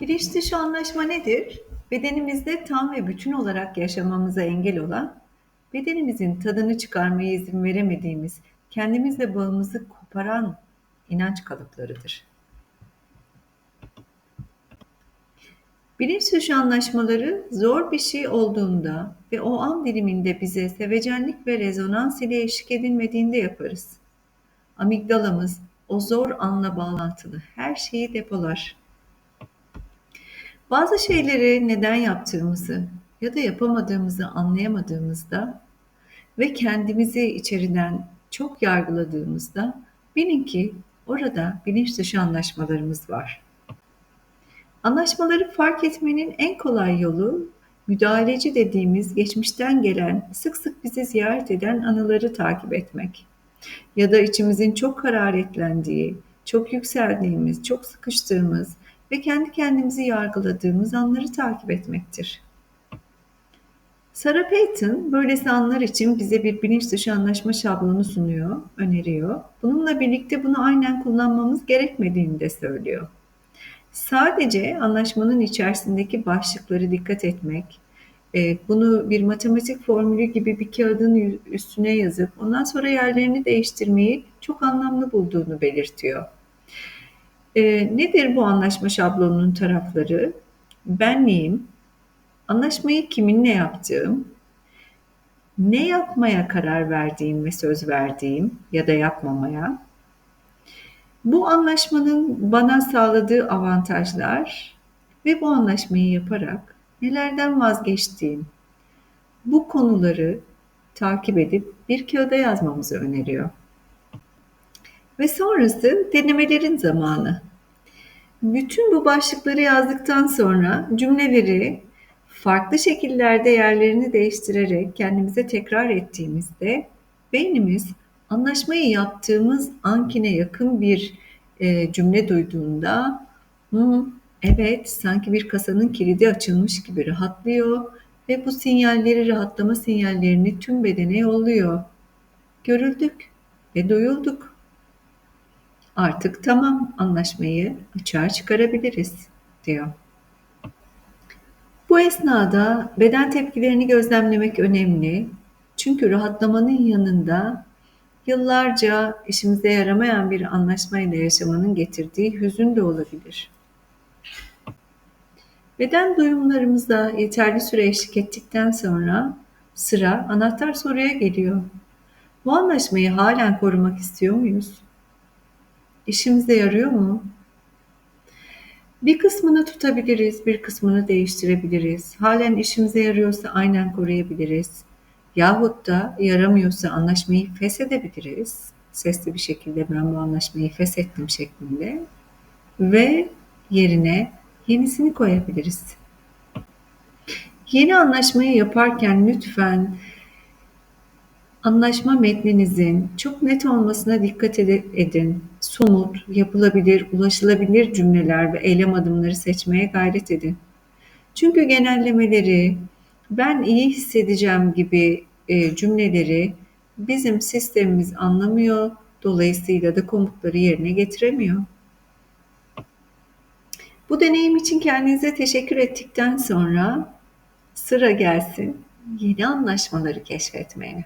Bilinç dışı anlaşma nedir? Bedenimizde tam ve bütün olarak yaşamamıza engel olan, bedenimizin tadını çıkarmaya izin veremediğimiz, kendimizle bağımızı koparan inanç kalıplarıdır. Bilinç dışı anlaşmaları zor bir şey olduğunda ve o an diliminde bize sevecenlik ve rezonans ile eşlik edilmediğinde yaparız. Amigdalamız o zor anla bağlantılı her şeyi depolar. Bazı şeyleri neden yaptığımızı ya da yapamadığımızı anlayamadığımızda ve kendimizi içeriden çok yargıladığımızda bilin ki orada bilinç dışı anlaşmalarımız var. Anlaşmaları fark etmenin en kolay yolu müdahaleci dediğimiz geçmişten gelen, sık sık bizi ziyaret eden anıları takip etmek. Ya da içimizin çok hararetlendiği, çok yükseldiğimiz, çok sıkıştığımız ve kendi kendimizi yargıladığımız anları takip etmektir. Sarah Payton böylesi anlar için bize bir bilinç dışı anlaşma şablonu sunuyor, öneriyor. Bununla birlikte bunu aynen kullanmamız gerekmediğini de söylüyor. Sadece anlaşmanın içerisindeki başlıkları dikkat etmek, e, bunu bir matematik formülü gibi bir kağıdın üstüne yazıp ondan sonra yerlerini değiştirmeyi çok anlamlı bulduğunu belirtiyor. E, nedir bu anlaşma şablonunun tarafları? Benliğim, anlaşmayı kiminle yaptığım, ne yapmaya karar verdiğim ve söz verdiğim ya da yapmamaya, bu anlaşmanın bana sağladığı avantajlar ve bu anlaşmayı yaparak nelerden vazgeçtiğim, bu konuları takip edip bir kağıda yazmamızı öneriyor. Ve sonrası denemelerin zamanı. Bütün bu başlıkları yazdıktan sonra cümleleri farklı şekillerde yerlerini değiştirerek kendimize tekrar ettiğimizde beynimiz anlaşmayı yaptığımız ankine yakın bir e, cümle duyduğunda evet sanki bir kasanın kilidi açılmış gibi rahatlıyor ve bu sinyalleri rahatlama sinyallerini tüm bedene yolluyor. Görüldük ve duyulduk. Artık tamam anlaşmayı açığa çıkarabiliriz diyor. Bu esnada beden tepkilerini gözlemlemek önemli. Çünkü rahatlamanın yanında yıllarca işimize yaramayan bir anlaşmayla yaşamanın getirdiği hüzün de olabilir. Beden duyumlarımıza yeterli süre eşlik ettikten sonra sıra anahtar soruya geliyor. Bu anlaşmayı halen korumak istiyor muyuz? İşimize yarıyor mu? Bir kısmını tutabiliriz, bir kısmını değiştirebiliriz. Halen işimize yarıyorsa aynen koruyabiliriz. Yahut da yaramıyorsa anlaşmayı feshedebiliriz. Sesli bir şekilde ben bu anlaşmayı feshettim şeklinde. Ve yerine yenisini koyabiliriz. Yeni anlaşmayı yaparken lütfen anlaşma metninizin çok net olmasına dikkat edin. Somut, yapılabilir, ulaşılabilir cümleler ve eylem adımları seçmeye gayret edin. Çünkü genellemeleri, ben iyi hissedeceğim gibi e, cümleleri bizim sistemimiz anlamıyor, dolayısıyla da komutları yerine getiremiyor. Bu deneyim için kendinize teşekkür ettikten sonra sıra gelsin yeni anlaşmaları keşfetmeye.